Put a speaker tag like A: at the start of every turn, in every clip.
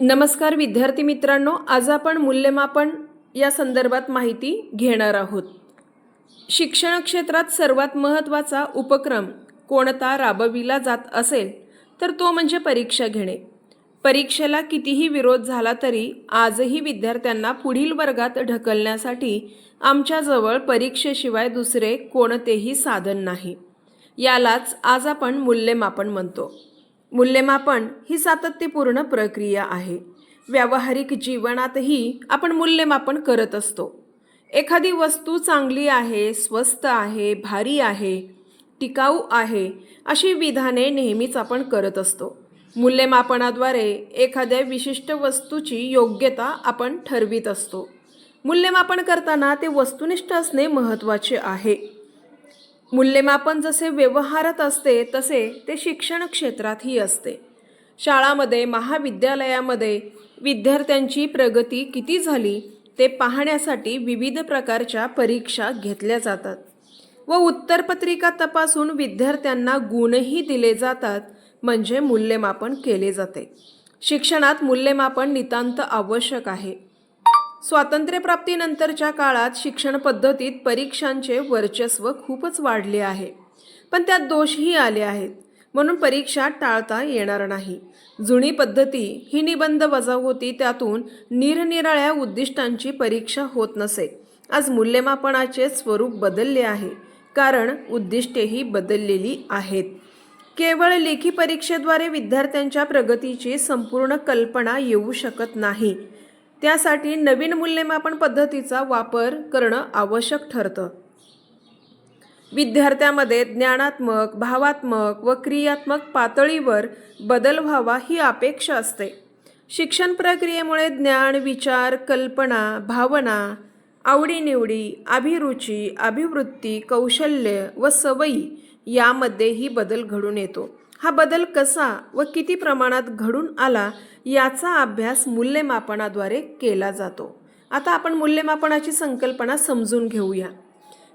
A: नमस्कार विद्यार्थी मित्रांनो आज आपण मूल्यमापन या संदर्भात माहिती घेणार आहोत. शिक्षण क्षेत्रात सर्वात महत्त्वाचा उपक्रम कोणता राबविला जात असेल तर तो म्हणजे परीक्षा घेणे. परीक्षेला कितीही विरोध झाला तरी आजही विद्यार्थ्यांना पुढील वर्गात ढकलण्यासाठी आमच्याजवळ परीक्षेशिवाय दुसरे कोणतेही साधन नाही. यालाच आज आपण मूल्यमापन म्हणतो. मूल्यमापन ही सातत्यपूर्ण प्रक्रिया आहे. व्यावहारिक जीवनातही आपण मूल्यमापन करत असतो. एखादी वस्तू चांगली आहे स्वस्त आहे भारी आहे टिकाऊ आहे अशी विधाने नेहमीच आपण करत असतो. मूल्यमापनाद्वारे एखाद्या विशिष्ट वस्तूची योग्यता आपण ठरवित असतो. मूल्यमापन करताना ते वस्तुनिष्ठ असणे महत्त्वाचे आहे. मूल्यमापन जसे व्यवहारात असते तसे ते शिक्षण क्षेत्रातही असते. शाळामध्ये महाविद्यालयामध्ये विद्यार्थ्यांची प्रगती किती झाली ते पाहण्यासाठी विविध प्रकारच्या परीक्षा घेतल्या जातात व उत्तरपत्रिका तपासून विद्यार्थ्यांना गुणही दिले जातात म्हणजे मूल्यमापन केले जाते. शिक्षणात मूल्यमापन नितांत आवश्यक आहे. स्वातंत्र्यप्राप्तीनंतरच्या काळात शिक्षण पद्धतीत परीक्षांचे वर्चस्व खूपच वाढले आहे. पण त्यात दोषही आले आहेत. म्हणून परीक्षा टाळता येणार नाही. जुनी पद्धती ही निबंध वजा होती त्यातून निरनिराळ्या उद्दिष्टांची परीक्षा होत नसे. आज मूल्यमापनाचे स्वरूप बदलले आहे. कारण उद्दिष्टेही बदललेली आहेत. केवळ लेखी परीक्षेद्वारे विद्यार्थ्यांच्या प्रगतीची संपूर्ण कल्पना येऊ शकत नाही. त्यासाठी नवीन मूल्यमापन पद्धतीचा वापर करणं आवश्यक ठरतं. विद्यार्थ्यामध्ये ज्ञानात्मक भावात्मक व क्रियात्मक पातळीवर बदल व्हावा ही अपेक्षा असते. शिक्षण प्रक्रियेमुळे ज्ञान विचार कल्पना भावना आवडीनिवडी अभिरुची अभिवृत्ती कौशल्य व सवयी यामध्येही बदल घडून येतो. हा बदल कसा व किती प्रमाणात घडून आला याचा अभ्यास मूल्यमापनाद्वारे केला जातो. आता आपण मूल्यमापनाची संकल्पना समजून घेऊया.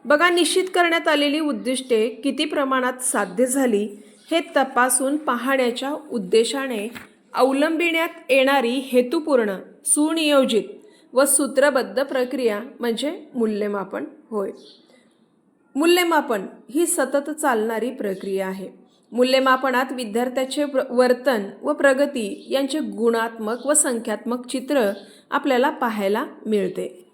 A: बघा निश्चित करण्यात आलेली उद्दिष्टे किती प्रमाणात साध्य झाली हे तपासून पाहण्याच्या उद्देशाने अवलंबिण्यात येणारी हेतुपूर्ण सुनियोजित व सूत्रबद्ध प्रक्रिया म्हणजे मूल्यमापन होय. मूल्यमापन ही सतत चालणारी प्रक्रिया आहे. मूल्यमापनात विद्यार्थ्याचे प्र वर्तन व प्रगती यांचे गुणात्मक व संख्यात्मक चित्र आपल्याला पाहायला मिळते.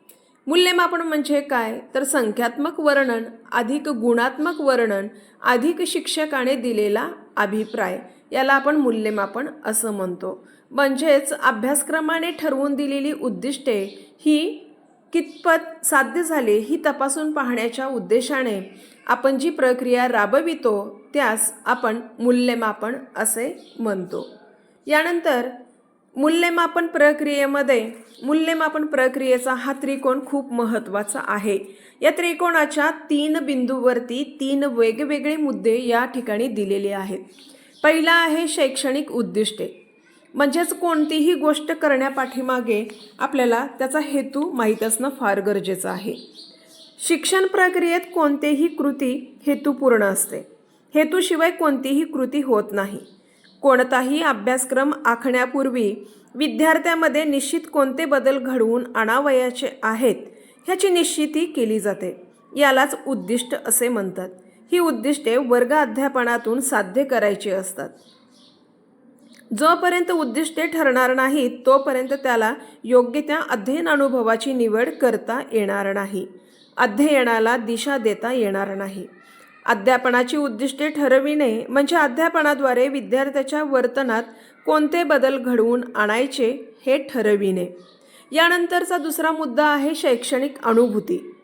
A: मूल्यमापन म्हणजे काय? तर संख्यात्मक वर्णन अधिक गुणात्मक वर्णन अधिक शिक्षकाने दिलेला अभिप्राय. याला आपण मूल्यमापन असं म्हणतो. म्हणजेच अभ्यासक्रमाने ठरवून दिलेली उद्दिष्टे ही कितपत साध्य झाले ही तपासून पाहण्याच्या उद्देशाने आपण जी प्रक्रिया राबवितो त्यास आपण मूल्यमापन असे म्हणतो. यानंतर मूल्यमापन प्रक्रियेमध्ये मूल्यमापन प्रक्रियेचा हा त्रिकोण खूप महत्त्वाचा आहे. या त्रिकोणाच्या तीन बिंदूवरती तीन वेगवेगळे मुद्दे या ठिकाणी दिलेले आहेत. पहिला आहे शैक्षणिक उद्दिष्टे. म्हणजेच कोणतीही गोष्ट करण्यापाठीमागे आपल्याला त्याचा हेतू माहीत असणं फार गरजेचं आहे. शिक्षण प्रक्रियेत कोणतेही कृती हेतुपूर्ण असते. हेतूशिवाय कोणतीही कृती होत नाही. कोणताही अभ्यासक्रम आखण्यापूर्वी विद्यार्थ्यामध्ये निश्चित कोणते बदल घडवून आणावयाचे आहेत ह्याची निश्चिती केली जाते. यालाच उद्दिष्ट असे म्हणतात. ही उद्दिष्टे वर्ग अध्यापनातून साध्य करायची असतात. जोपर्यंत उद्दिष्टे ठरणार नाहीत तोपर्यंत त्याला योग्य त्या अध्ययन अनुभवाची निवड करता येणार नाही. अध्ययनाला दिशा देता येणार नाही. अध्यापनाची उद्दिष्टे ठरविणे म्हणजे अध्यापनाद्वारे विद्यार्थ्याच्या वर्तनात कोणते बदल घडवून आणायचे हे ठरविणे. यानंतरचा दुसरा मुद्दा आहे शैक्षणिक अनुभूती.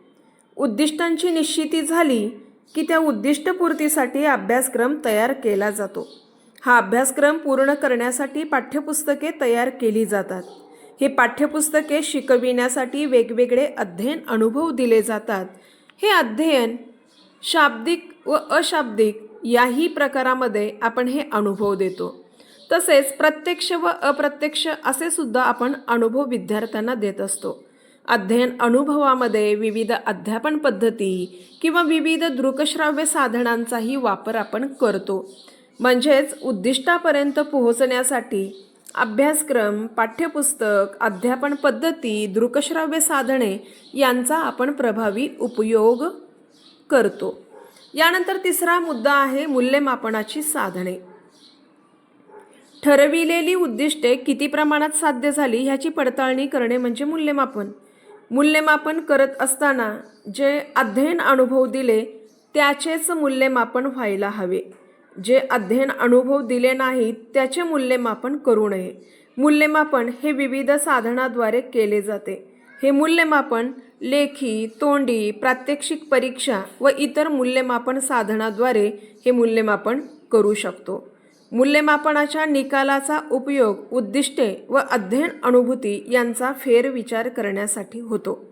A: उद्दिष्टांची निश्चिती झाली की त्या उद्दिष्टपूर्तीसाठी अभ्यासक्रम तयार केला जातो. हा अभ्यासक्रम पूर्ण करण्यासाठी पाठ्यपुस्तके तयार केली जातात. हे पाठ्यपुस्तके शिकविण्यासाठी वेगवेगळे अध्ययन अनुभव दिले जातात. हे अध्ययन शाब्दिक व अशाब्दिक याही प्रकारामध्ये आपण हे अनुभव देतो. तसेच प्रत्यक्ष व अप्रत्यक्ष असे सुद्धा आपण अनुभव विद्यार्थ्यांना देत असतो. अध्ययन अनुभवामध्ये विविध अध्यापन पद्धती किंवा विविध दृकश्राव्य साधनांचाही वापर आपण करतो. म्हणजेच उद्दिष्टापर्यंत पोहोचण्यासाठी अभ्यासक्रम पाठ्यपुस्तक अध्यापन पद्धती दृकश्राव्य साधने यांचा आपण प्रभावी उपयोग करतो. यानंतर तिसरा मुद्दा आहे मूल्यमापनाची साधने. ठरविलेली उद्दिष्टे किती प्रमाणात साध्य झाली ह्याची पडताळणी करणे म्हणजे मूल्यमापन. मूल्यमापन करत असताना जे अध्ययन अनुभव दिले त्याचेच मूल्यमापन व्हायला हवे. जे अध्ययन अनुभव दिले नाहीत त्याचे मूल्यमापन करू नये. मूल्यमापन हे विविध साधनाद्वारे केले जाते. हे मूल्यमापन लेखी तोंडी प्रात्यक्षिक परीक्षा व इतर मूल्यमापन साधनाद्वारे हे मूल्यमापन करू शकतो. मूल्यमापनाच्या निकालाचा उपयोग उद्दिष्टे व अध्ययन अनुभूती यांचा फेरविचार करण्यासाठी होतो.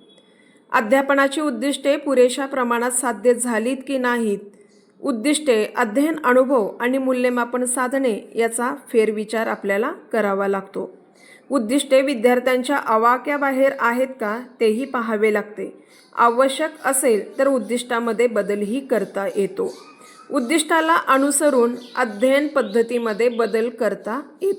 A: अध्यापनाची उद्दिष्टे पुरेशा प्रमाणात साध्य झालीत की नाहीत उद्दिष्टे अध्ययन अनुभव आणि मूल्यमापन साधने याचा फेरविचार आपल्याला करावा लागतो. उद्दिष्टे विद्यार्थ्यांच्या आवाक्याबाहेर आहेत का तेही पाहावे लागते. आवश्यक असेल तर उद्दिष्टामध्ये बदलही करता येतो. उद्दिष्टाला अनुसरून अध्ययन पद्धतीमध्ये बदल करता येतो.